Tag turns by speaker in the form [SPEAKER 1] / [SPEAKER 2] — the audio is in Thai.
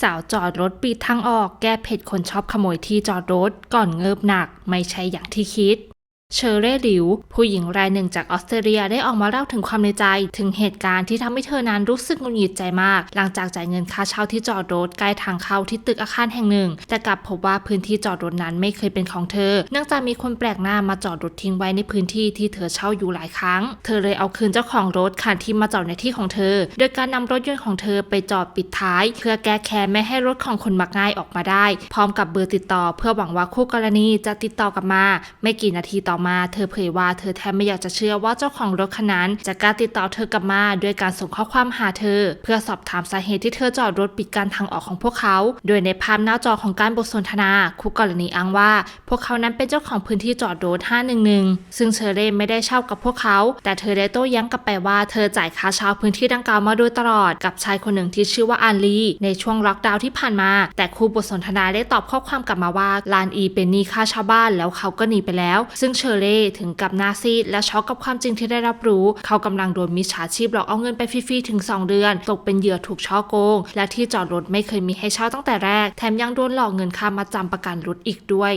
[SPEAKER 1] สาวจอดรถปิดทางออกแก้เผ็ดคนชอบขโมยที่จอดรถก่อนเงิบหนักไม่ใช่อย่างที่คิด เชอร์เร่หลิว ผู้หญิงรายหนึ่งจากออสเตรเลียได้ออกมาเล่าถึงความในใจ ถึงเหตุการณ์ที่ทำให้เธอนั้นรู้สึกหงุดหงิดใจมาก หลังจากจ่ายเงินค่าเช่าที่จอดรถใกล้ทางเข้าที่ตึกอาคารแห่งหนึ่ง แต่กลับพบว่าพื้นที่จอดรถนั้นไม่เคยเป็นของเธอ เนื่องจากมีคนแปลกหน้ามาจอดรถทิ้งไว้ในพื้นที่ที่เธอเช่าอยู่หลายครั้ง เธอเลยเอาคืนเจ้าของรถคันที่มาจอดในที่ของเธอ โดยการนำรถยนต์ของเธอไปจอดปิดท้าย เพื่อแก้แค้นไม่ให้รถของคนมักง่ายออกมาได้ พร้อมกับเบอร์ติดต่อ เพื่อหวังว่าคู่กรณีจะติดต่อกลับมา ไม่กี่นาทีต่อมา เธอเผยว่าเธอแทบไม่อยากจะเชื่อว่าเจ้าของรถคันนั้นจะกล้าติดต่อเธอกลับมาด้วยการส่งข้อความหาเธอ เพื่อสอบถามสาเหตุที่เธอจอดรถปิดการทางออกของพวกเขา โดยในภาพหน้าจอของการบทสนทนา คู่กรณีอ้างว่า พวกเขานั้นเป็นเจ้าของพื้นที่จอดรถ 511 ซึ่งเชอเร่ไม่ได้เช่ากับพวกเขา แต่เธอได้โต้แย้งกลับไปว่าเธอจ่ายค่าเช่าพื้นที่ดังกล่าวมาโดยตลอดกับชายคนหนึ่งที่ชื่อว่าอันลีในช่วงล็อกดาวน์ที่ผ่านมา แต่คู่บทสนทนาได้ตอบข้อความกลับมาว่าลานอีเป็นหนี้ค่าเช่าบ้านแล้วเขาก็หนีไปแล้ว ซึ่งเชอเร่ถึงกับนาซีดและช็อกกับความจริงที่ได้รับรู้ เขากำลังโดนมิจฉาชีพหลอกเอาเงินไปฟรีๆถึง 2 เดือน ตกเป็นเหยื่อถูกช่อโกง และที่จอดรถไม่เคยมีให้เช่าตั้งแต่แรก แถมยังโดนหลอกเงินค่ามาจำประกันรถอีกด้วย